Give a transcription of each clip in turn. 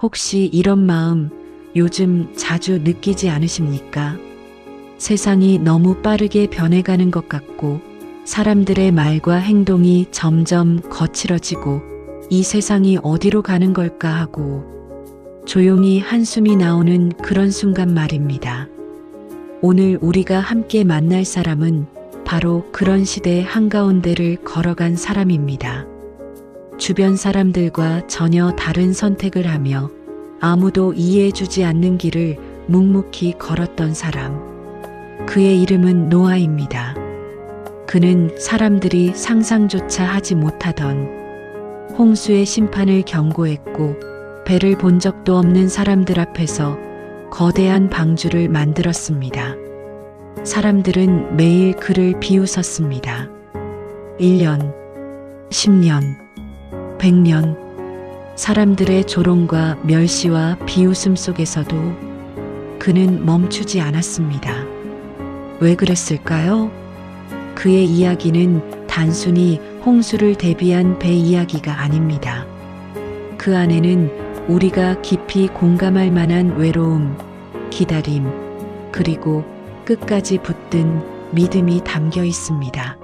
혹시 이런 마음 요즘 자주 느끼지 않으십니까? 세상이 너무 빠르게 변해가는 것 같고 사람들의 말과 행동이 점점 거칠어지고 이 세상이 어디로 가는 걸까 하고 조용히 한숨이 나오는 그런 순간 말입니다. 오늘 우리가 함께 만날 사람은 바로 그런 시대 한가운데를 걸어간 사람입니다. 주변 사람들과 전혀 다른 선택을 하며 아무도 이해해주지 않는 길을 묵묵히 걸었던 사람. 그의 이름은 노아입니다. 그는 사람들이 상상조차 하지 못하던 홍수의 심판을 경고했고 배를 본 적도 없는 사람들 앞에서 거대한 방주를 만들었습니다. 사람들은 매일 그를 비웃었습니다. 1년, 10년, 100년, 사람들의 조롱과 멸시와 비웃음 속에서도 그는 멈추지 않았습니다. 왜 그랬을까요? 그의 이야기는 단순히 홍수를 대비한 배 이야기가 아닙니다. 그 안에는 우리가 깊이 공감할 만한 외로움, 기다림, 그리고 끝까지 붙든 믿음이 담겨 있습니다.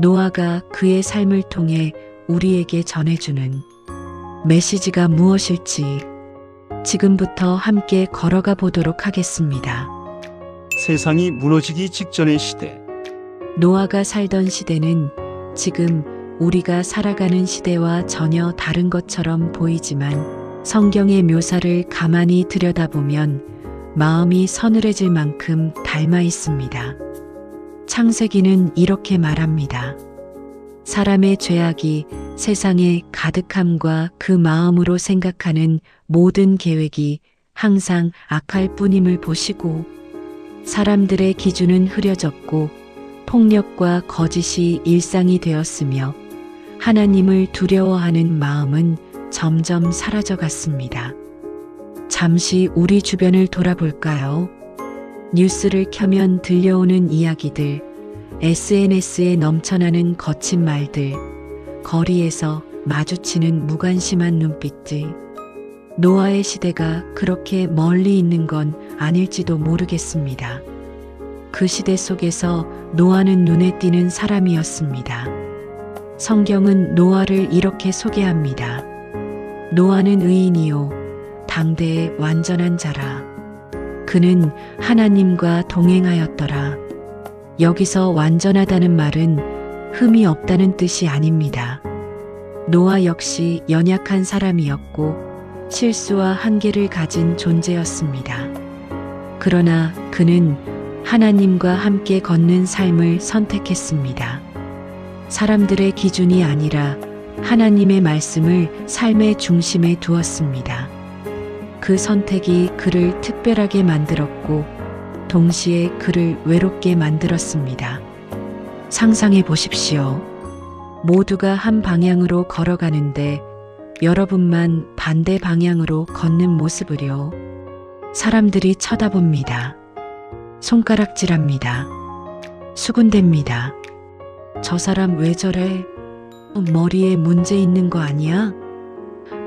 노아가 그의 삶을 통해 우리에게 전해주는 메시지가 무엇일지 지금부터 함께 걸어가 보도록 하겠습니다. 세상이 무너지기 직전의 시대. 노아가 살던 시대는 지금 우리가 살아가는 시대와 전혀 다른 것처럼 보이지만 성경의 묘사를 가만히 들여다보면 마음이 서늘해질 만큼 닮아 있습니다. 창세기는 이렇게 말합니다. 사람의 죄악이 세상의 가득함과 그 마음으로 생각하는 모든 계획이 항상 악할 뿐임을 보시고 사람들의 기준은 흐려졌고 폭력과 거짓이 일상이 되었으며 하나님을 두려워하는 마음은 점점 사라져 갔습니다. 잠시 우리 주변을 돌아볼까요? 뉴스를 켜면 들려오는 이야기들, SNS에 넘쳐나는 거친 말들, 거리에서 마주치는 무관심한 눈빛들. 노아의 시대가 그렇게 멀리 있는 건 아닐지도 모르겠습니다. 그 시대 속에서 노아는 눈에 띄는 사람이었습니다. 성경은 노아를 이렇게 소개합니다. 노아는 의인이요, 당대의 완전한 자라. 그는 하나님과 동행하였더라. 여기서 완전하다는 말은 흠이 없다는 뜻이 아닙니다. 노아 역시 연약한 사람이었고 실수와 한계를 가진 존재였습니다. 그러나 그는 하나님과 함께 걷는 삶을 선택했습니다. 사람들의 기준이 아니라 하나님의 말씀을 삶의 중심에 두었습니다. 그 선택이 그를 특별하게 만들었고 동시에 그를 외롭게 만들었습니다. 상상해 보십시오. 모두가 한 방향으로 걸어가는데 여러분만 반대 방향으로 걷는 모습을요. 사람들이 쳐다봅니다. 손가락질합니다. 수군댑니다. 저 사람 왜 저래? 머리에 문제 있는 거 아니야?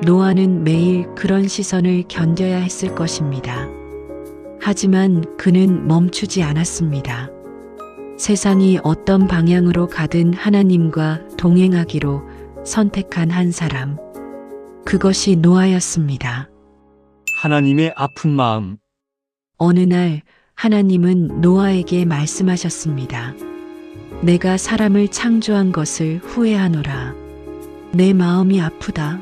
노아는 매일 그런 시선을 견뎌야 했을 것입니다. 하지만 그는 멈추지 않았습니다. 세상이 어떤 방향으로 가든 하나님과 동행하기로 선택한 한 사람. 그것이 노아였습니다. 하나님의 아픈 마음. 어느 날 하나님은 노아에게 말씀하셨습니다. 내가 사람을 창조한 것을 후회하노라. 내 마음이 아프다.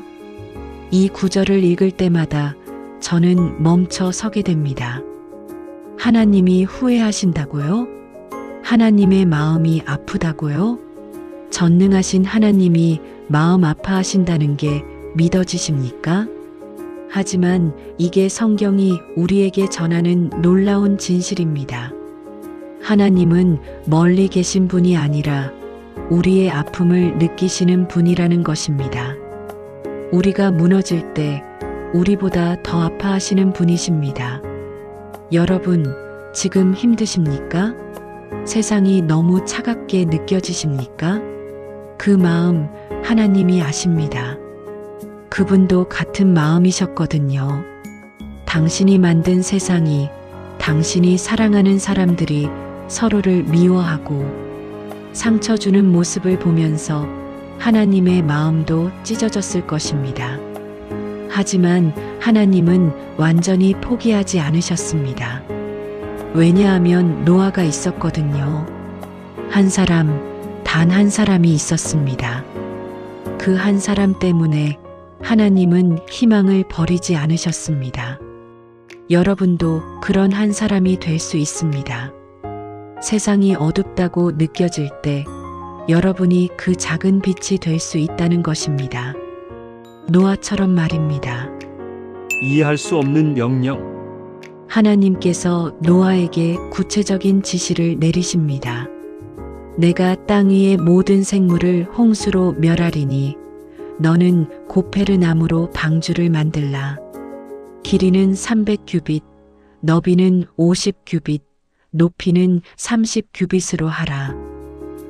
이 구절을 읽을 때마다 저는 멈춰 서게 됩니다. 하나님이 후회하신다고요? 하나님의 마음이 아프다고요? 전능하신 하나님이 마음 아파하신다는 게 믿어지십니까? 하지만 이게 성경이 우리에게 전하는 놀라운 진실입니다. 하나님은 멀리 계신 분이 아니라 우리의 아픔을 느끼시는 분이라는 것입니다. 우리가 무너질 때 우리보다 더 아파하시는 분이십니다. 여러분, 지금 힘드십니까? 세상이 너무 차갑게 느껴지십니까? 그 마음 하나님이 아십니다. 그분도 같은 마음이셨거든요. 당신이 만든 세상이 당신이 사랑하는 사람들이 서로를 미워하고 상처 주는 모습을 보면서 하나님의 마음도 찢어졌을 것입니다. 하지만 하나님은 완전히 포기하지 않으셨습니다. 왜냐하면 노아가 있었거든요. 한 사람, 단 한 사람이 있었습니다. 그 한 사람 때문에 하나님은 희망을 버리지 않으셨습니다. 여러분도 그런 한 사람이 될 수 있습니다. 세상이 어둡다고 느껴질 때 여러분이 그 작은 빛이 될 수 있다는 것입니다. 노아처럼 말입니다. 이해할 수 없는 명령. 하나님께서 노아에게 구체적인 지시를 내리십니다. 내가 땅 위의 모든 생물을 홍수로 멸하리니 너는 고페르 나무로 방주를 만들라. 길이는 300규빗, 너비는 50규빗, 높이는 30규빗으로 하라.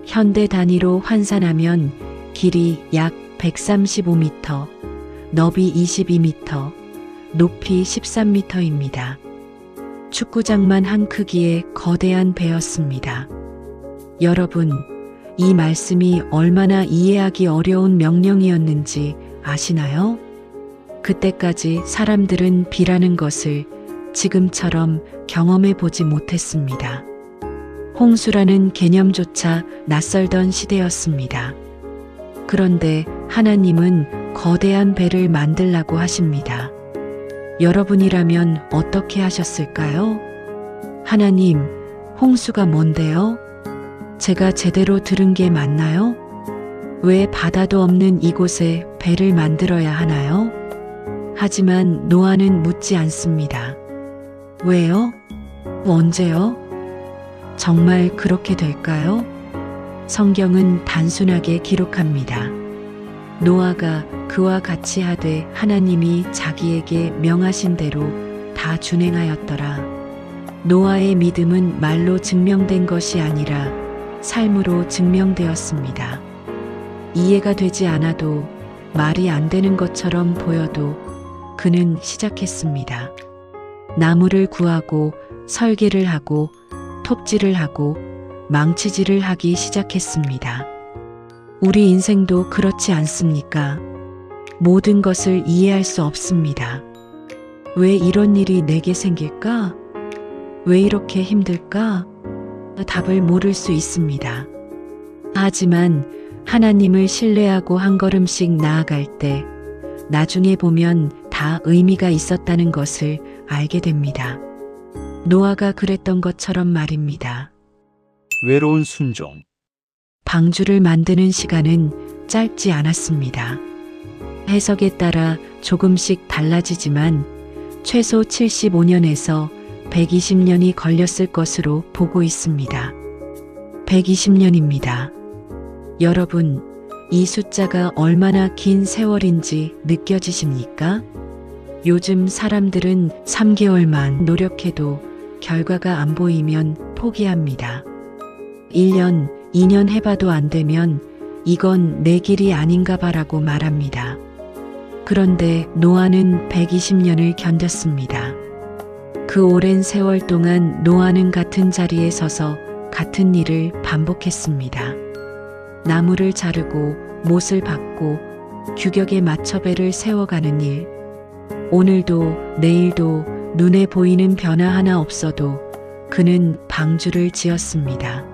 현대 단위로 환산하면 길이 약 135m, 너비 22m, 높이 13m입니다. 축구장만 한 크기의 거대한 배였습니다. 여러분, 이 말씀이 얼마나 이해하기 어려운 명령이었는지 아시나요? 그때까지 사람들은 비라는 것을 지금처럼 경험해 보지 못했습니다. 홍수라는 개념조차 낯설던 시대였습니다. 그런데 하나님은 거대한 배를 만들라고 하십니다. 여러분이라면 어떻게 하셨을까요? 하나님, 홍수가 뭔데요? 제가 제대로 들은 게 맞나요? 왜 바다도 없는 이곳에 배를 만들어야 하나요? 하지만 노아는 묻지 않습니다. 왜요? 언제요? 정말 그렇게 될까요? 성경은 단순하게 기록합니다. 노아가 그와 같이 하되 하나님이 자기에게 명하신 대로 다 준행하였더라. 노아의 믿음은 말로 증명된 것이 아니라 삶으로 증명되었습니다. 이해가 되지 않아도 말이 안 되는 것처럼 보여도 그는 시작했습니다. 나무를 구하고 설계를 하고 톱질을 하고 망치질을 하기 시작했습니다. 우리 인생도 그렇지 않습니까? 모든 것을 이해할 수 없습니다. 왜 이런 일이 내게 생길까? 왜 이렇게 힘들까? 답을 모를 수 있습니다. 하지만 하나님을 신뢰하고 한 걸음씩 나아갈 때 나중에 보면 다 의미가 있었다는 것을 알게 됩니다. 노아가 그랬던 것처럼 말입니다. 외로운 순종. 방주를 만드는 시간은 짧지 않았습니다. 해석에 따라 조금씩 달라지지만 최소 75년에서 120년이 걸렸을 것으로 보고 있습니다. 120년입니다. 여러분, 이 숫자가 얼마나 긴 세월인지 느껴지십니까? 요즘 사람들은 3개월만 노력해도 결과가 안 보이면 포기합니다. 1년, 2년 해봐도 안 되면 이건 내 길이 아닌가 봐라고 말합니다. 그런데 노아는 120년을 견뎠습니다. 그 오랜 세월 동안 노아는 같은 자리에 서서 같은 일을 반복했습니다. 나무를 자르고 못을 박고 규격에 맞춰 배를 세워가는 일. 오늘도 내일도 눈에 보이는 변화 하나 없어도 그는 방주를 지었습니다.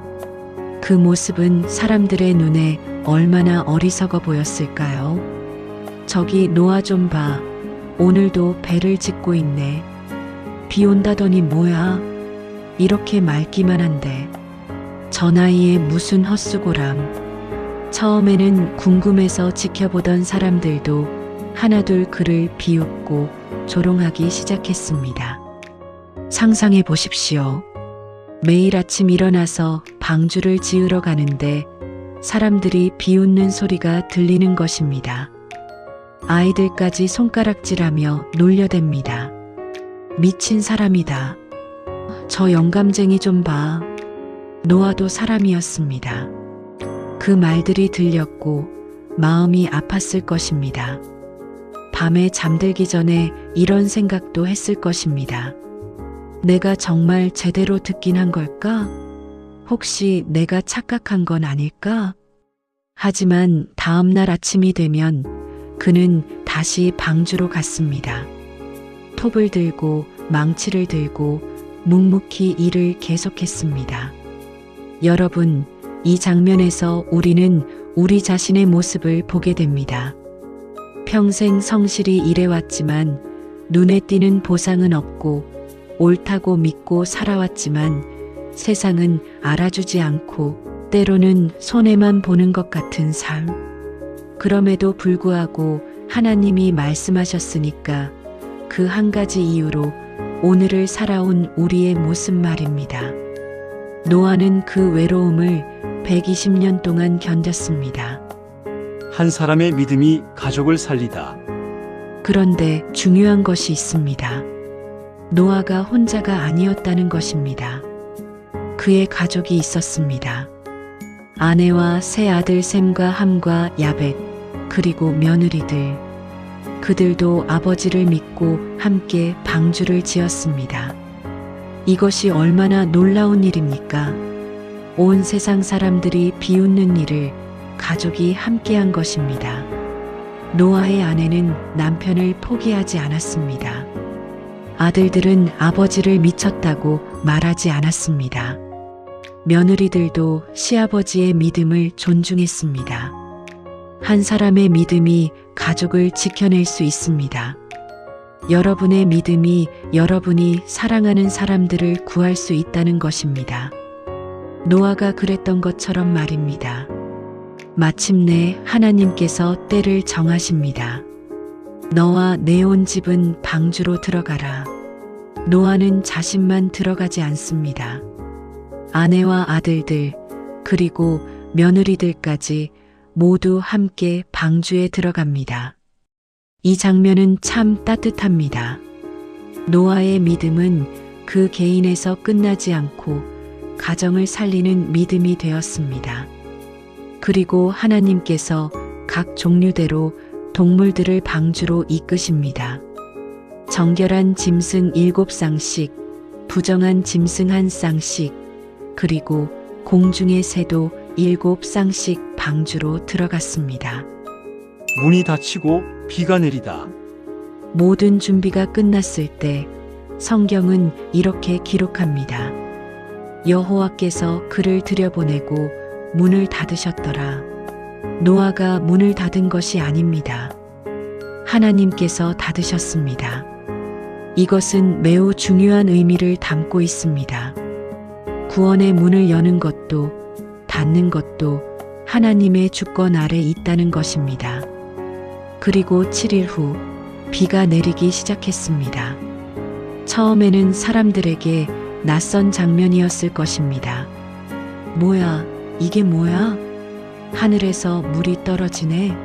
그 모습은 사람들의 눈에 얼마나 어리석어 보였을까요? 저기 노아 좀 봐. 오늘도 배를 짓고 있네. 비 온다더니 뭐야? 이렇게 맑기만 한데. 저 나이에 무슨 헛수고람. 처음에는 궁금해서 지켜보던 사람들도 하나둘 그를 비웃고 조롱하기 시작했습니다. 상상해 보십시오. 매일 아침 일어나서 방주를 지으러 가는데 사람들이 비웃는 소리가 들리는 것입니다. 아이들까지 손가락질하며 놀려댑니다. 미친 사람이다. 저 영감쟁이 좀 봐. 노아도 사람이었습니다. 그 말들이 들렸고 마음이 아팠을 것입니다. 밤에 잠들기 전에 이런 생각도 했을 것입니다. 내가 정말 제대로 듣긴 한 걸까? 혹시 내가 착각한 건 아닐까? 하지만 다음날 아침이 되면 그는 다시 방주로 갔습니다. 톱을 들고 망치를 들고 묵묵히 일을 계속했습니다. 여러분, 이 장면에서 우리는 우리 자신의 모습을 보게 됩니다. 평생 성실히 일해왔지만 눈에 띄는 보상은 없고 옳다고 믿고 살아왔지만 세상은 알아주지 않고 때로는 손해만 보는 것 같은 삶. 그럼에도 불구하고 하나님이 말씀하셨으니까 그 한 가지 이유로 오늘을 살아온 우리의 모습 말입니다. 노아는 그 외로움을 120년 동안 견뎠습니다. 한 사람의 믿음이 가족을 살리다. 그런데 중요한 것이 있습니다. 노아가 혼자가 아니었다는 것입니다. 그의 가족이 있었습니다. 아내와 세 아들 샘과 함과 야벳, 그리고 며느리들. 그들도 아버지를 믿고 함께 방주를 지었습니다. 이것이 얼마나 놀라운 일입니까? 온 세상 사람들이 비웃는 일을 가족이 함께한 것입니다. 노아의 아내는 남편을 포기하지 않았습니다. 아들들은 아버지를 미쳤다고 말하지 않았습니다. 며느리들도 시아버지의 믿음을 존중했습니다. 한 사람의 믿음이 가족을 지켜낼 수 있습니다. 여러분의 믿음이 여러분이 사랑하는 사람들을 구할 수 있다는 것입니다. 노아가 그랬던 것처럼 말입니다. 마침내 하나님께서 때를 정하십니다. 너와 내 온 집은 방주로 들어가라. 노아는 자신만 들어가지 않습니다. 아내와 아들들, 그리고 며느리들까지 모두 함께 방주에 들어갑니다. 이 장면은 참 따뜻합니다. 노아의 믿음은 그 개인에서 끝나지 않고 가정을 살리는 믿음이 되었습니다. 그리고 하나님께서 각 종류대로 동물들을 방주로 이끄십니다. 정결한 짐승 일곱 쌍씩, 부정한 짐승 한 쌍씩, 그리고 공중의 새도 일곱 쌍씩 방주로 들어갔습니다. 문이 닫히고 비가 내리다. 모든 준비가 끝났을 때 성경은 이렇게 기록합니다. 여호와께서 그를 들여보내고 문을 닫으셨더라. 노아가 문을 닫은 것이 아닙니다. 하나님께서 닫으셨습니다. 이것은 매우 중요한 의미를 담고 있습니다. 구원의 문을 여는 것도 닫는 것도 하나님의 주권 아래 있다는 것입니다. 그리고 7일 후 비가 내리기 시작했습니다. 처음에는 사람들에게 낯선 장면이었을 것입니다. 뭐야, 이게 뭐야? 하늘에서 물이 떨어지네.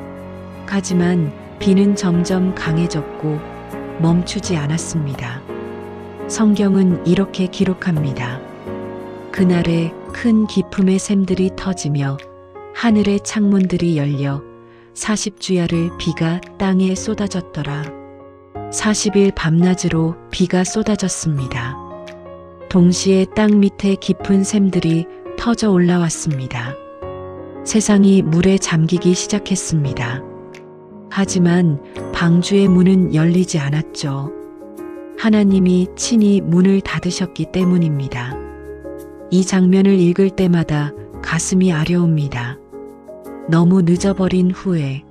하지만 비는 점점 강해졌고 멈추지 않았습니다. 성경은 이렇게 기록합니다. 그날에 큰 기품의 샘들이 터지며 하늘의 창문들이 열려 40주야를 비가 땅에 쏟아졌더라. 40일 밤낮으로 비가 쏟아졌습니다. 동시에 땅 밑에 깊은 샘들이 터져 올라왔습니다. 세상이 물에 잠기기 시작했습니다. 하지만 방주의 문은 열리지 않았죠. 하나님이 친히 문을 닫으셨기 때문입니다. 이 장면을 읽을 때마다 가슴이 아려옵니다. 너무 늦어버린 후회,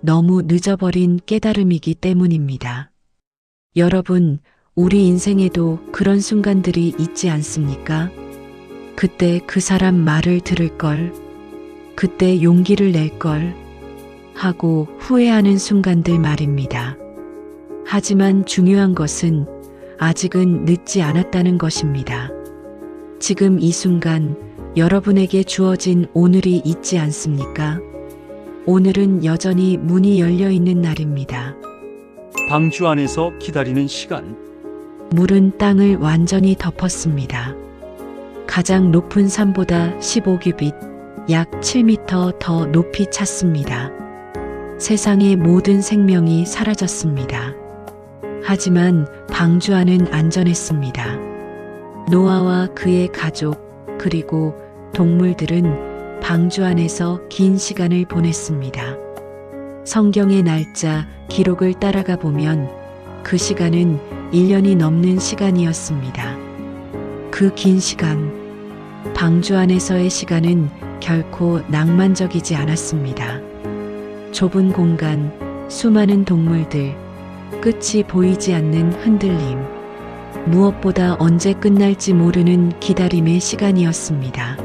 너무 늦어버린 깨달음이기 때문입니다. 여러분, 우리 인생에도 그런 순간들이 있지 않습니까? 그때 그 사람 말을 들을 걸, 그때 용기를 낼 걸, 하고 후회하는 순간들 말입니다. 하지만 중요한 것은 아직은 늦지 않았다는 것입니다. 지금 이 순간 여러분에게 주어진 오늘이 있지 않습니까? 오늘은 여전히 문이 열려 있는 날입니다. 방주 안에서 기다리는 시간. 물은 땅을 완전히 덮었습니다. 가장 높은 산보다 15규빗, 약 7미터 더 높이 찼습니다. 세상의 모든 생명이 사라졌습니다. 하지만 방주 안은 안전했습니다. 노아와 그의 가족, 그리고 동물들은 방주 안에서 긴 시간을 보냈습니다. 성경의 날짜, 기록을 따라가 보면 그 시간은 1년이 넘는 시간이었습니다. 그 긴 시간, 방주 안에서의 시간은 결코 낭만적이지 않았습니다. 좁은 공간, 수많은 동물들, 끝이 보이지 않는 흔들림. 무엇보다 언제 끝날지 모르는 기다림의 시간이었습니다.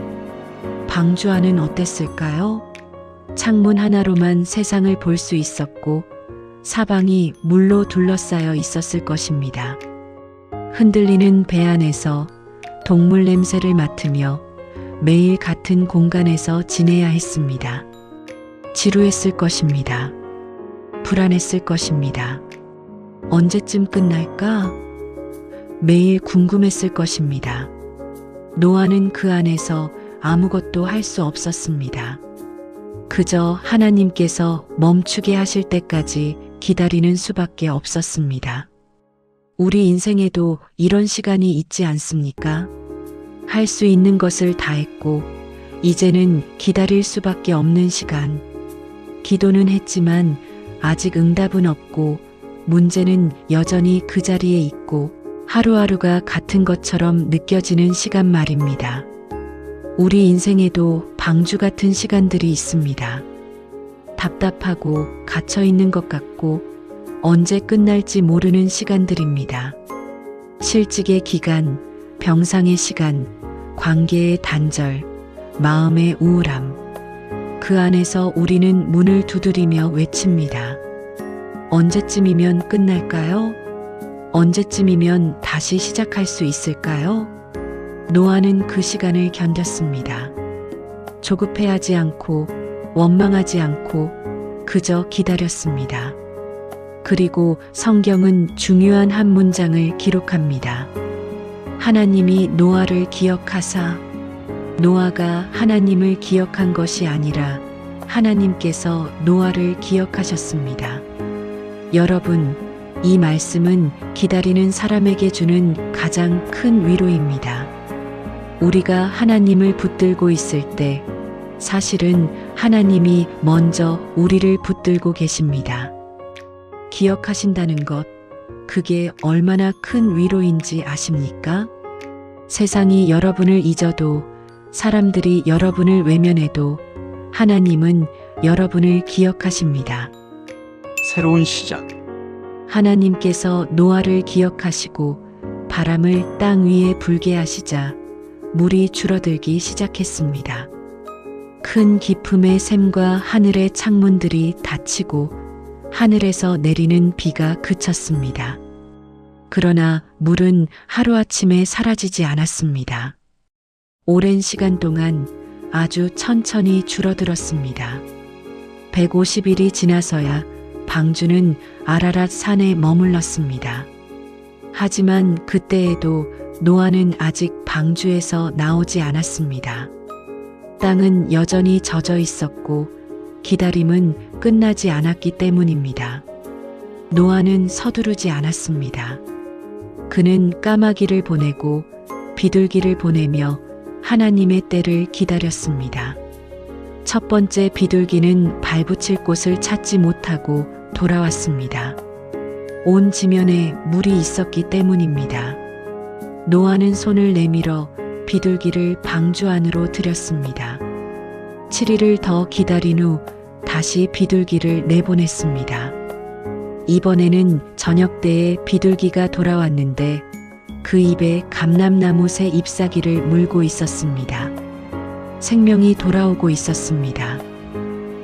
방주 안은 어땠을까요? 창문 하나로만 세상을 볼 수 있었고, 사방이 물로 둘러싸여 있었을 것입니다. 흔들리는 배 안에서 동물 냄새를 맡으며 매일 같은 공간에서 지내야 했습니다. 지루했을 것입니다. 불안했을 것입니다. 언제쯤 끝날까? 매일 궁금했을 것입니다. 노아는 그 안에서 아무것도 할 수 없었습니다. 그저 하나님께서 멈추게 하실 때까지 기다리는 수밖에 없었습니다. 우리 인생에도 이런 시간이 있지 않습니까? 할 수 있는 것을 다 했고, 이제는 기다릴 수밖에 없는 시간. 기도는 했지만 아직 응답은 없고, 문제는 여전히 그 자리에 있고, 하루하루가 같은 것처럼 느껴지는 시간 말입니다. 우리 인생에도 방주 같은 시간들이 있습니다. 답답하고 갇혀 있는 것 같고 언제 끝날지 모르는 시간들입니다. 실직의 기간, 병상의 시간, 관계의 단절, 마음의 우울함. 그 안에서 우리는 문을 두드리며 외칩니다. 언제쯤이면 끝날까요? 언제쯤이면 다시 시작할 수 있을까요? 노아는 그 시간을 견뎠습니다. 조급해하지 않고 원망하지 않고 그저 기다렸습니다. 그리고 성경은 중요한 한 문장을 기록합니다. 하나님이 노아를 기억하사 노아가 하나님을 기억한 것이 아니라 하나님께서 노아를 기억하셨습니다. 여러분, 이 말씀은 기다리는 사람에게 주는 가장 큰 위로입니다. 우리가 하나님을 붙들고 있을 때 사실은 하나님이 먼저 우리를 붙들고 계십니다. 기억하신다는 것, 그게 얼마나 큰 위로인지 아십니까? 세상이 여러분을 잊어도 사람들이 여러분을 외면해도 하나님은 여러분을 기억하십니다. 새로운 시작. 하나님께서 노아를 기억하시고 바람을 땅 위에 불게 하시자 물이 줄어들기 시작했습니다. 큰 기품의 샘과 하늘의 창문들이 닫히고 하늘에서 내리는 비가 그쳤습니다. 그러나 물은 하루아침에 사라지지 않았습니다. 오랜 시간 동안 아주 천천히 줄어들었습니다. 150일이 지나서야 방주는 아라랏 산에 머물렀습니다. 하지만 그때에도 노아는 아직 방주에서 나오지 않았습니다. 땅은 여전히 젖어 있었고 기다림은 끝나지 않았기 때문입니다. 노아는 서두르지 않았습니다. 그는 까마귀를 보내고 비둘기를 보내며 하나님의 때를 기다렸습니다. 첫 번째 비둘기는 발붙일 곳을 찾지 못하고 돌아왔습니다. 온 지면에 물이 있었기 때문입니다. 노아는 손을 내밀어 비둘기를 방주 안으로 들였습니다. 7일을 더 기다린 후 다시 비둘기를 내보냈습니다. 이번에는 저녁 때에 비둘기가 돌아왔는데 그 입에 감람나무 새 잎사귀를 물고 있었습니다. 생명이 돌아오고 있었습니다.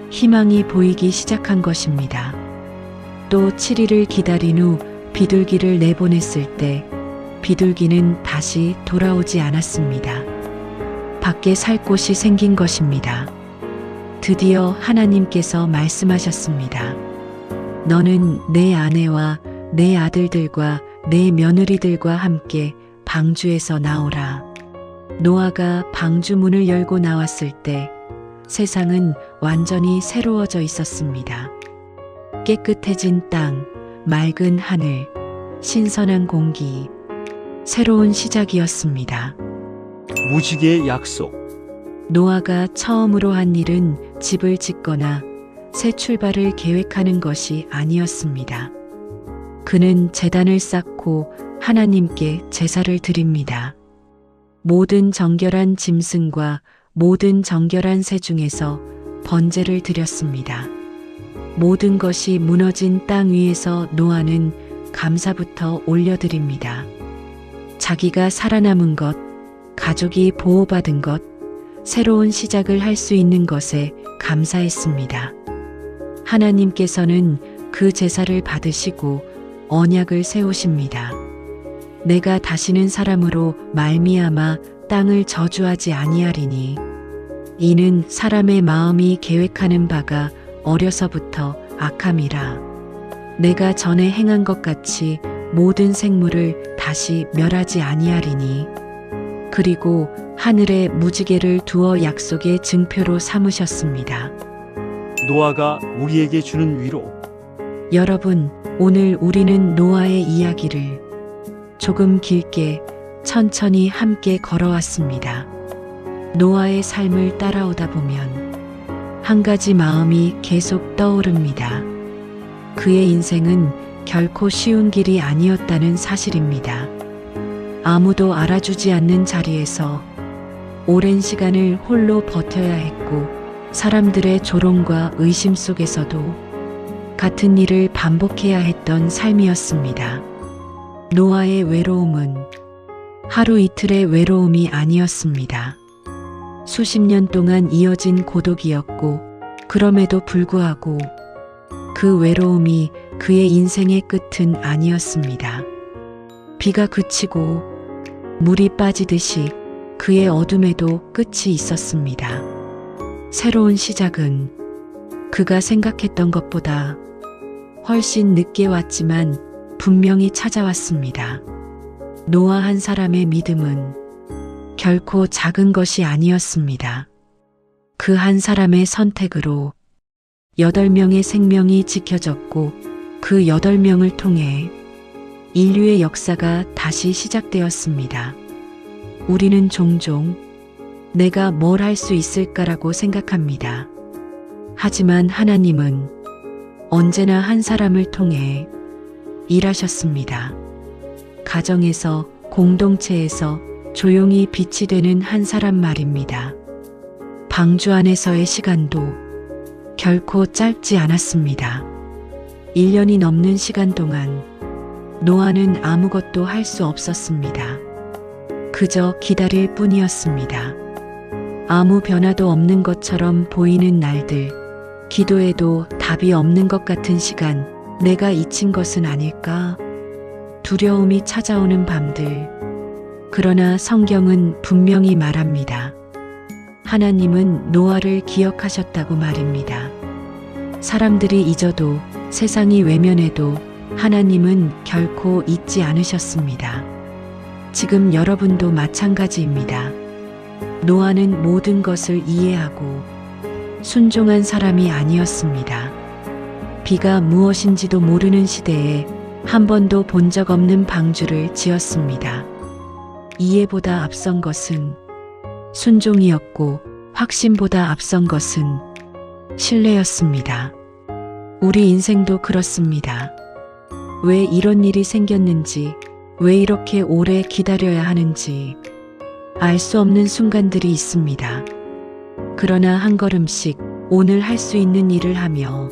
희망이 보이기 시작한 것입니다. 또 7일을 기다린 후 비둘기를 내보냈을 때 비둘기는 다시 돌아오지 않았습니다. 밖에 살 곳이 생긴 것입니다. 드디어 하나님께서 말씀하셨습니다. 너는 내 아내와 내 아들들과 내 며느리들과 함께 방주에서 나오라. 노아가 방주 문을 열고 나왔을 때 세상은 완전히 새로워져 있었습니다. 깨끗해진 땅, 맑은 하늘, 신선한 공기, 새로운 시작이었습니다. 무지개의 약속. 노아가 처음으로 한 일은 집을 짓거나 새 출발을 계획하는 것이 아니었습니다. 그는 재단을 쌓고 하나님께 제사를 드립니다. 모든 정결한 짐승과 모든 정결한 새 중에서 번제를 드렸습니다. 모든 것이 무너진 땅 위에서 노아는 감사부터 올려드립니다. 자기가 살아남은 것, 가족이 보호받은 것, 새로운 시작을 할 수 있는 것에 감사했습니다. 하나님께서는 그 제사를 받으시고 언약을 세우십니다. 내가 다시는 사람으로 말미암아 땅을 저주하지 아니하리니 이는 사람의 마음이 계획하는 바가 어려서부터 악함이라 내가 전에 행한 것 같이 모든 생물을 다시 멸하지 아니하리니 그리고 하늘에 무지개를 두어 약속의 증표로 삼으셨습니다. 노아가 우리에게 주는 위로. 여러분, 오늘 우리는 노아의 이야기를 조금 길게 천천히 함께 걸어왔습니다. 노아의 삶을 따라오다 보면 한 가지 마음이 계속 떠오릅니다. 그의 인생은 결코 쉬운 길이 아니었다는 사실입니다. 아무도 알아주지 않는 자리에서 오랜 시간을 홀로 버텨야 했고 사람들의 조롱과 의심 속에서도 같은 일을 반복해야 했던 삶이었습니다. 노아의 외로움은 하루 이틀의 외로움이 아니었습니다. 수십 년 동안 이어진 고독이었고, 그럼에도 불구하고 그 외로움이 그의 인생의 끝은 아니었습니다. 비가 그치고 물이 빠지듯이 그의 어둠에도 끝이 있었습니다. 새로운 시작은 그가 생각했던 것보다 훨씬 늦게 왔지만 분명히 찾아왔습니다. 노아 한 사람의 믿음은 결코 작은 것이 아니었습니다. 그 한 사람의 선택으로 여덟 명의 생명이 지켜졌고 그 여덟 명을 통해 인류의 역사가 다시 시작되었습니다. 우리는 종종 내가 뭘 할 수 있을까라고 생각합니다. 하지만 하나님은 언제나 한 사람을 통해 일하셨습니다. 가정에서, 공동체에서 조용히 빛이 되는 한 사람 말입니다. 방주 안에서의 시간도 결코 짧지 않았습니다. 1년이 넘는 시간 동안 노아는 아무것도 할 수 없었습니다. 그저 기다릴 뿐이었습니다. 아무 변화도 없는 것처럼 보이는 날들, 기도에도 답이 없는 것 같은 시간, 내가 잊힌 것은 아닐까? 두려움이 찾아오는 밤들. 그러나 성경은 분명히 말합니다. 하나님은 노아를 기억하셨다고 말입니다. 사람들이 잊어도 세상이 외면해도 하나님은 결코 잊지 않으셨습니다. 지금 여러분도 마찬가지입니다. 노아는 모든 것을 이해하고 순종한 사람이 아니었습니다. 비가 무엇인지도 모르는 시대에 한 번도 본 적 없는 방주를 지었습니다. 이해보다 앞선 것은 순종이었고 확신보다 앞선 것은 신뢰였습니다. 우리 인생도 그렇습니다. 왜 이런 일이 생겼는지, 왜 이렇게 오래 기다려야 하는지 알 수 없는 순간들이 있습니다. 그러나 한 걸음씩 오늘 할 수 있는 일을 하며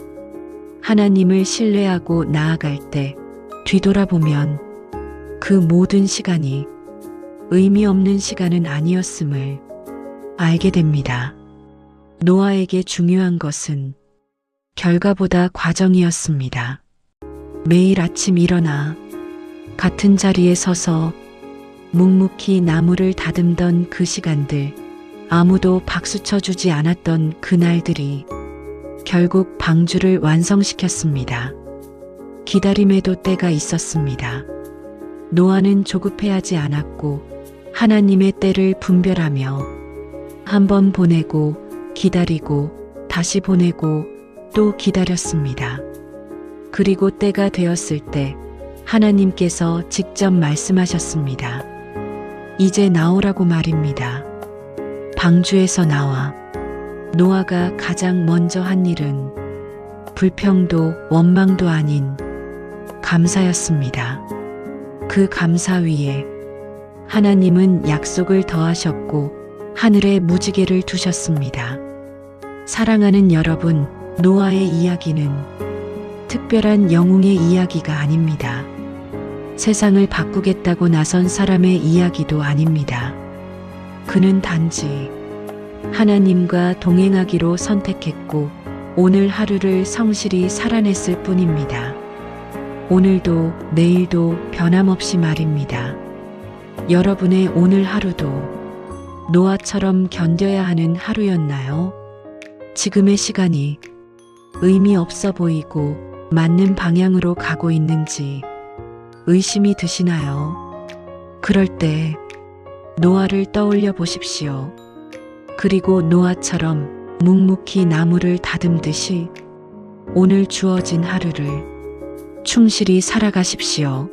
하나님을 신뢰하고 나아갈 때 뒤돌아보면 그 모든 시간이 의미 없는 시간은 아니었음을 알게 됩니다. 노아에게 중요한 것은 결과보다 과정이었습니다. 매일 아침 일어나 같은 자리에 서서 묵묵히 나무를 다듬던 그 시간들, 아무도 박수 쳐 주지 않았던 그날들이 결국 방주를 완성시켰습니다. 기다림에도 때가 있었습니다. 노아는 조급해하지 않았고 하나님의 때를 분별하며 한번 보내고 기다리고 다시 보내고 또 기다렸습니다. 그리고 때가 되었을 때 하나님께서 직접 말씀하셨습니다. 이제 나오라고 말입니다. 방주에서 나와 노아가 가장 먼저 한 일은 불평도 원망도 아닌 감사였습니다. 그 감사 위에 하나님은 약속을 더하셨고 하늘에 무지개를 두셨습니다. 사랑하는 여러분, 노아의 이야기는 특별한 영웅의 이야기가 아닙니다. 세상을 바꾸겠다고 나선 사람의 이야기도 아닙니다. 그는 단지 하나님과 동행하기로 선택했고 오늘 하루를 성실히 살아냈을 뿐입니다. 오늘도 내일도 변함없이 말입니다. 여러분의 오늘 하루도 노아처럼 견뎌야 하는 하루였나요? 지금의 시간이 의미 없어 보이고 맞는 방향으로 가고 있는지 의심이 드시나요? 그럴 때 노아를 떠올려 보십시오. 그리고 노아처럼 묵묵히 나무를 다듬듯이 오늘 주어진 하루를 충실히 살아가십시오.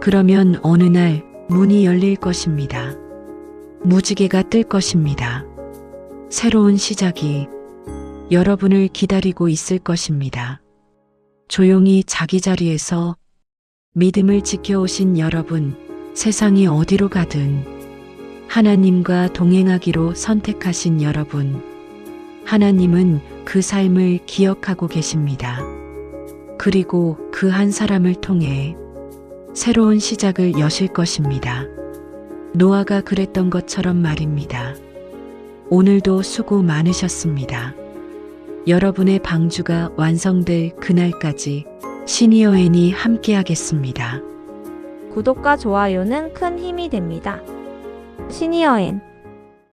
그러면 어느 날 문이 열릴 것입니다. 무지개가 뜰 것입니다. 새로운 시작이 여러분을 기다리고 있을 것입니다. 조용히 자기 자리에서 믿음을 지켜오신 여러분, 세상이 어디로 가든 하나님과 동행하기로 선택하신 여러분, 하나님은 그 삶을 기억하고 계십니다. 그리고 그 한 사람을 통해 새로운 시작을 여실 것입니다. 노아가 그랬던 것처럼 말입니다. 오늘도 수고 많으셨습니다. 여러분의 방주가 완성될 그날까지 시니어앤이 함께하겠습니다. 구독과 좋아요는 큰 힘이 됩니다. 시니어엔